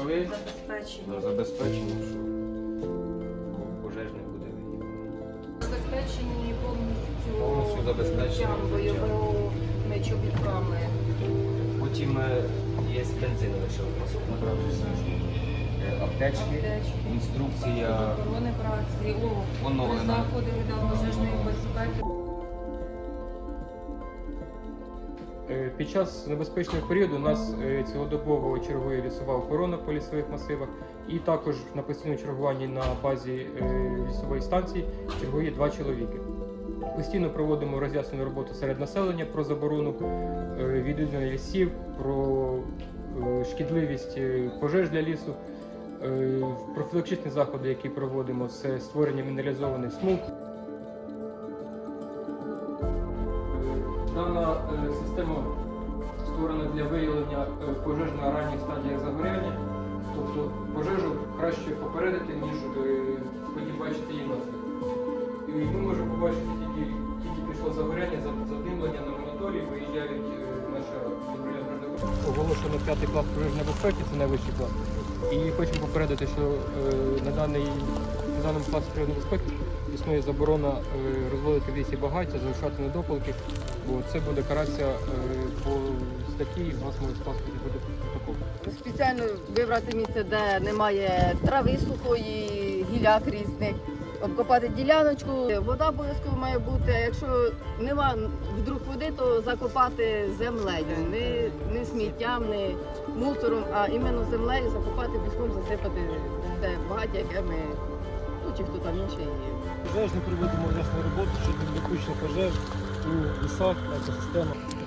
страховий. Забезпечення. Забезпечення, що пожежний буде виїхати. Забезпечені повністю, Повністю забезпечені взуттям, взуттям. бойовими чобітками. Потім е, є бензин, що у. Е, аптечки, Аптечки. інструкція, Охорони праці, оновлена. заходи від пожежної безпеки. Під час небезпечного періоду нас е, цілодобово чергує лісова охорона по лісових масивах, і також на постійному чергуванні на базі е, лісової станції чергує два чоловіки. Постійно проводимо роз'яснену роботу серед населення про заборону е, відвідування лісів, про е, шкідливість е, пожеж для лісу. Е, Профілактичні заходи, які проводимо, це створення мінералізованих смуг, Дана е, система створена для виявлення е, пожеж на ранніх стадіях загоряння. Тобто пожежу краще попередити, ніж е, потім бачити її наслідки. Ми можемо побачити тільки, тільки пішло загоряння, за- задимлення на моніторі, виїжджають наша Оголошено п'ятий клас пожежної безпеки, це найвищий клас. І хочемо попередити, що на, даний, даному пожежної безпеки існує заборона е, розводити в лісі багаття, залишати недопалки, бо це буде каратися е, по статті вас може скласти буде протокол. Спеціально вибрати місце, де немає трави сухої, гіляк різних, обкопати діляночку. Вода обов'язково має бути. Якщо нема вдруг води, то закопати землею. Не, не сміттям, не мусором, а іменно землею закопати піском, засипати те багаття, яке ми, ну чи хто там інший. Пожежно проводимо рясну роботу щодо недопущення пожеж у лісах, екосистемах.